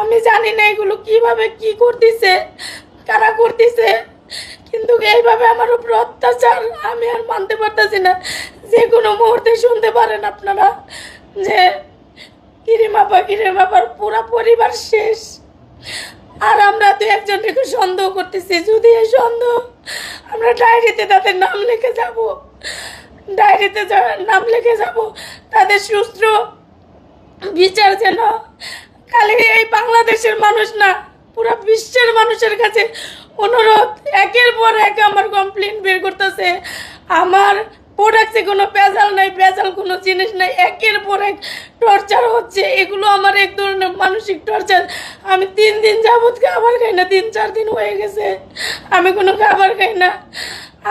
আমি জানি না এগুলো কীভাবে কি করতেছে, কারা করতেছে, কিন্তু এইভাবে আমার উপর অত্যাচার আমি আর মানতে পারতেছি না। যে কোনো মুহূর্তে শুনতে পারেন আপনারা যে কিরিমাপা কিরিমাপার পুরা পরিবার শেষ। আর আমরা দু একজনকে সন্দেহ করতেছি, যদি এই সন্দেহ আমরা ডায়েরিতে তাদের নাম লিখে যাব, ডায়েরিতে নাম লিখে যাব, তাদের সুস্থ বিচার যেন খালি এই বাংলাদেশের মানুষ না, পুরো বিশ্বের মানুষের কাছে অনুরোধ, একের পর এক আমার কমপ্লেন বের করতেছে। আমার প্রোডাক্টে কোনো ভেজাল নাই, ভেজাল কোনো জিনিস নাই, একের পর এক টর্চার হচ্ছে। এগুলো আমার এক ধরনের মানসিক টর্চার আমি তিন দিন যাবৎ খাবার খাই না, তিন চার দিন হয়ে গেছে। আমি কোনো খাবার খাই না।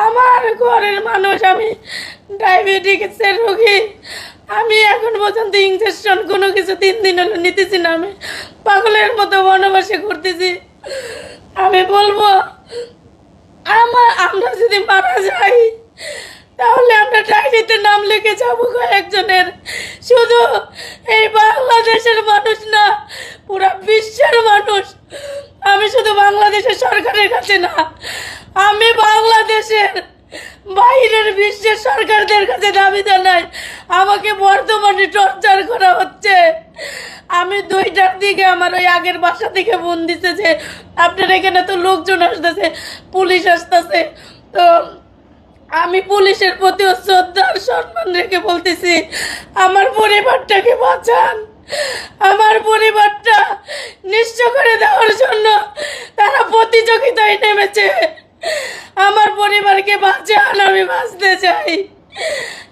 আমার ঘরের মানুষ, আমি ডায়াবেটিক্সের রোগী। আমি এখন পর্যন্ত ইঞ্জেকশন কোনো কিছু তিন দিন হলো নিতেছি না, আমি পাগলের মতো বনবাসে ঘুরতেছি। আমি বলব, আমার আমরা যদি মারা যাই, তাহলে আমরা ডায়েরিতে নাম লিখে যাব কয়েকজনের শুধু এই বাংলাদেশের মানুষ না, পুরো বিশ্বের মানুষ। আমি শুধু বাংলাদেশের সরকারের কাছে না, আমি বাংলাদেশের বাইরের বিশ্বের সরকারদের কাছে দাবি জানাই, আমাকে বর্তমানে টর্চার করা হচ্ছে। আমি দুইটার দিকে আমার ওই আগের বাসা থেকে দিছে যে আপনার এখানে তো লোকজন আসতেছে, পুলিশ আসতেছে। তো আমি পুলিশের প্রতিও শ্রদ্ধা আর সম্মান রেখে বলতেছি, আমার পরিবারটাকে বাঁচান। আমার পরিবারটা নিশ্চয় করে দেওয়ার জন্য তারা প্রতিযোগিতায় নেমেছে। আমার পরিবারকে বাঁচান, আমি বাঁচতে চাই।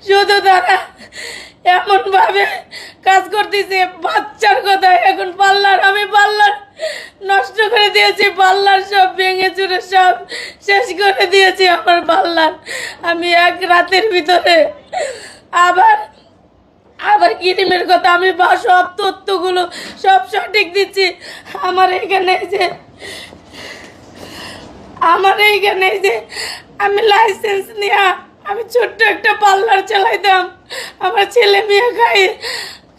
শুধু তারা এমন ভাবে কাজ করতেছে, বাচ্চার কথা এখন পাল্লার, আমি পাল্লার নষ্ট করে দিয়েছি, পাল্লার সব ভেঙে চুরে সব শেষ করে দিয়েছি আমার পাল্লার। আমি এক রাতের ভিতরে আবার আবার কিরিমের কথা, আমি বা সব তথ্যগুলো সব সঠিক দিচ্ছি। আমার এখানে যে আমার এইখানে যে আমি লাইসেন্স নিয়ে আমি ছোট্ট একটা পার্লার চালাইতাম। আমার ছেলে মেয়ে খাই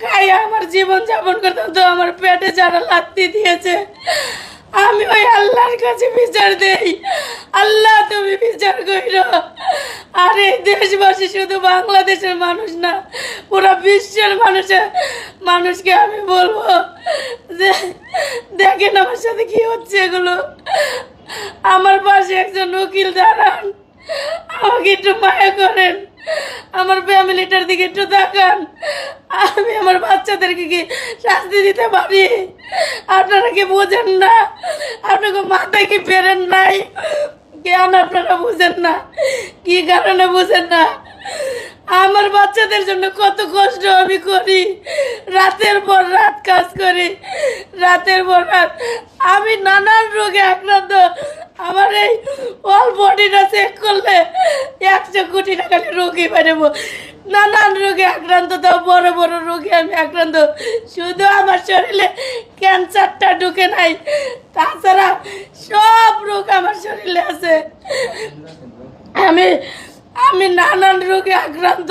খাই আমার জীবন যাপন করতাম। তো আমার পেটে যারা লাত্তি দিয়েছে, আমি ওই আল্লাহর কাছে বিচার দেই। আল্লাহ, তুমি বিচার কইরো। আর এই দেশবাসী শুধু বাংলাদেশের মানুষ না, পুরো বিশ্বের মানুষের মানুষকে আমি বলব যে, দেখেন আমার সাথে কি হচ্ছে এগুলো। আমার পাশে একজন উকিল দাঁড়ান। আমাকে একটু মায়া করেন। আমার ফ্যামিলিটার দিকে একটু তাকান। আমি আমার বাচ্চাদেরকে কি শাস্তি দিতে পারি? আপনারা কি বোঝেন না? আপনাকে মাথায় কি ফেরেন নাই? কেন আপনারা বুঝেন না? কি কারণে বুঝেন না? আমার বাচ্চাদের জন্য কত কষ্ট আমি করি। রাতের পর রাত কাজ করি। রাতের পর রাত আমি নানান রোগে আক্রান্ত। আমার এই অল বডিটা চেক করলে একশো কোটি টাকার রোগী বেরোবো নানান রোগে আক্রান্ত, তাও বড় বড় রোগে আমি আক্রান্ত। শুধু আমার শরীরে ক্যান্সারটা ঢুকে নাই, তাছাড়া সব রোগ আমার শরীরে আছে। আমি আমি নানান রোগে আক্রান্ত।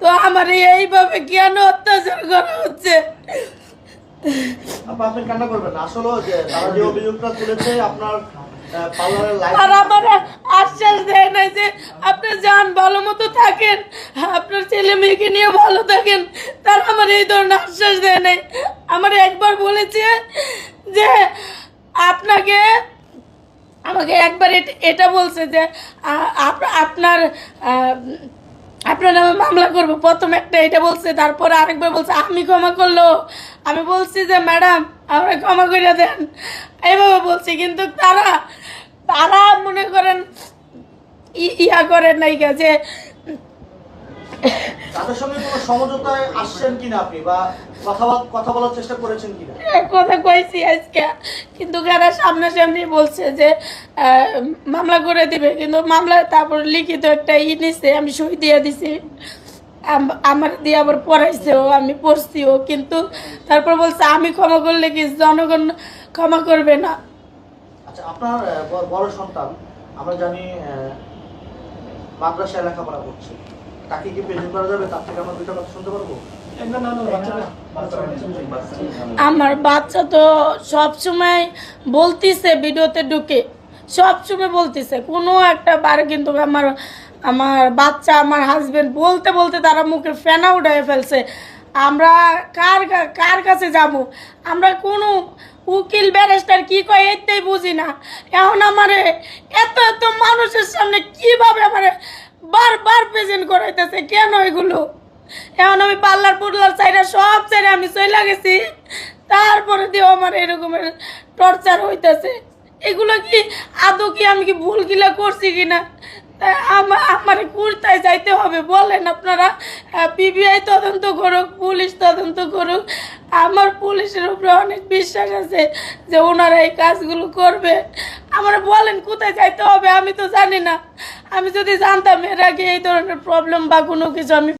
তো আমার এইভাবে কেন অত্যাচার করা হচ্ছে? আপনি কান্না করবেন আসলে তারা যে অভিযোগটা তুলেছে আপনার আর আমার আশ্বাস দেয় না যে আপনি যান ভালো মতো থাকেন আপনার ছেলে মেয়েকে নিয়ে ভালো থাকেন। তার আমার এই ধরনের আশ্বাস দেয় নাই। আমার একবার বলেছে যে আপনাকে আমাকে একবার এট- বলছে যে আপ- আপনার আপনার নামে মামলা করব। প্রথম একটা এটা বলছে, তারপরে আরেকবার বলছে, আমি ক্ষমা করল। আমি বলছি যে, ম্যাডাম আমরা ক্ষমা করে দেন। এইভাবে বলছি, কিন্তু তারা তারা মনে করেন ইয়া করেন নাই গা যে তাদের সঙ্গে কোনো সমঝোতায় আসছেন কিনা আপনি বা কথা কথা বলার চেষ্টা করেছেন কিনা? এক কথা কইছি আজকে। কিন্তু কারা সামনাসামনি বলছে যে মামলা করে দিবে কিন্তু মামলা তারপর লিখিত একটা ই নিছে আমি সই দিয়ে দিছি। আম- আমার দিয়ে আবার পড়াইছেও আমি পড়ছিও কিন্তু তারপর বলছে আমি ক্ষমা করলে কি জনগণ ক্ষমা করবে না? আচ্ছা আপনার বড় সন্তান আমরা জানি মাদ্রাসায় লেখাপড়া করছে। তাকে কি প্রেজেন্ট করা যাবে? তার থেকে আমরা দুটো কথা শুনতে পারব? আমার বাচ্চা তো সব সময় বলতিছে ভিডিওতে ঢুকে। সব সময় বলতিছে। কোনো একটা বার কিন্তু আমার আমার বাচ্চা আমার হাজবেন্ড বলতে বলতে তারা মুখে ফেনা উঠাই ফেলছে। আমরা কার কা- কার কাছে যাব? আমরা কোনো উকিল ব্যারিস্টার কি কয় এতেই বুঝি না। এখন আমার এত এত মানুষের সামনে কীভাবে আমার প্রেজেন্ট করাইতেছে। কেন এগুলো? এখন আমি পার্লার পুরলার চাইরা সব চাইরা আমি চলে গেছি। তারপরে দিয়ে আমার এরকমের টর্চার হইতেছে। এগুলো কি আদৌ কি আমি কি ভুল গিলা করছি কিনা? আমার কুর্তায় যাইতে হবে বলেন আপনারা। পিবিআই তদন্ত করুক, পুলিশ তদন্ত করুক। আমার পুলিশের উপরে অনেক বিশ্বাস আছে যে ওনারা এই কাজগুলো করবে। আমার বলেন, কোথায় যাইতে হবে আমি তো জানি না। আমি যদি জানতাম এর আগে এই ধরনের প্রবলেম বা কোনো কিছু আমি